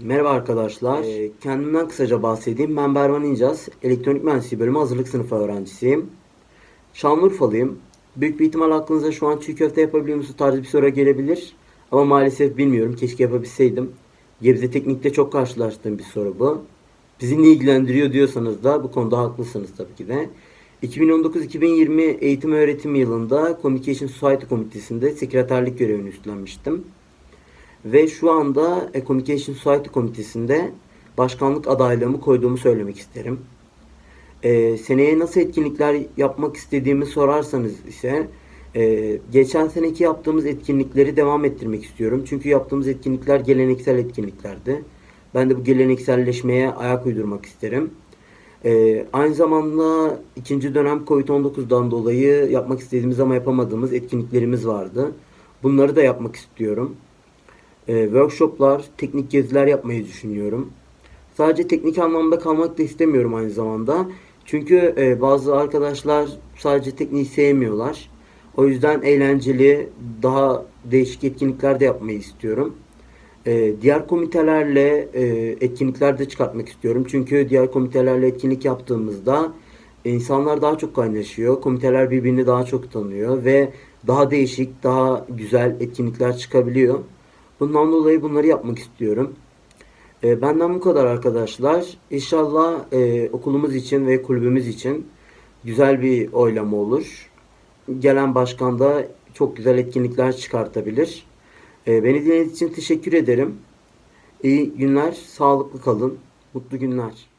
Merhaba arkadaşlar. Ee, kendimden kısaca bahsedeyim. Ben Bervan İncaz. Elektronik Mühendisliği bölümü hazırlık sınıfı öğrencisiyim. Şanlıurfalıyım. Büyük bir ihtimal aklınıza şu an çiğ köfte yapabiliyor musun tarzı bir soru gelebilir. Ama maalesef bilmiyorum. Keşke yapabilseydim. Gebze Teknik'te çok karşılaştığım bir soru bu. Bizi ne ilgilendiriyor diyorsanız da bu konuda haklısınız tabii ki de. 2019-2020 eğitim öğretim yılında Communication Society Komitesi'nde sekreterlik görevini üstlenmiştim. Ve şu anda e, Communication Society Komitesi'nde başkanlık adaylığımı koyduğumu söylemek isterim. E, seneye nasıl etkinlikler yapmak istediğimi sorarsanız ise e, geçen seneki yaptığımız etkinlikleri devam ettirmek istiyorum. Çünkü yaptığımız etkinlikler geleneksel etkinliklerdi. Ben de bu gelenekselleşmeye ayak uydurmak isterim. E, aynı zamanda ikinci dönem Covid-19'dan dolayı yapmak istediğimiz ama yapamadığımız etkinliklerimiz vardı. Bunları da yapmak istiyorum. Ee, workshoplar, teknik geziler yapmayı düşünüyorum. Sadece teknik anlamda kalmak da istemiyorum aynı zamanda. Çünkü e, bazı arkadaşlar sadece tekniği sevmiyorlar. O yüzden eğlenceli, daha değişik etkinlikler de yapmayı istiyorum. Ee, diğer komitelerle e, etkinlikler çıkartmak istiyorum. Çünkü diğer komitelerle etkinlik yaptığımızda insanlar daha çok kaynaşıyor. Komiteler birbirini daha çok tanıyor ve daha değişik, daha güzel etkinlikler çıkabiliyor. Bundan dolayı bunları yapmak istiyorum. E, benden bu kadar arkadaşlar. İnşallah e, okulumuz için ve kulübümüz için güzel bir oylama olur. Gelen başkan da çok güzel etkinlikler çıkartabilir. E, beni dinlediğiniz için teşekkür ederim. İyi günler, sağlıklı kalın, mutlu günler.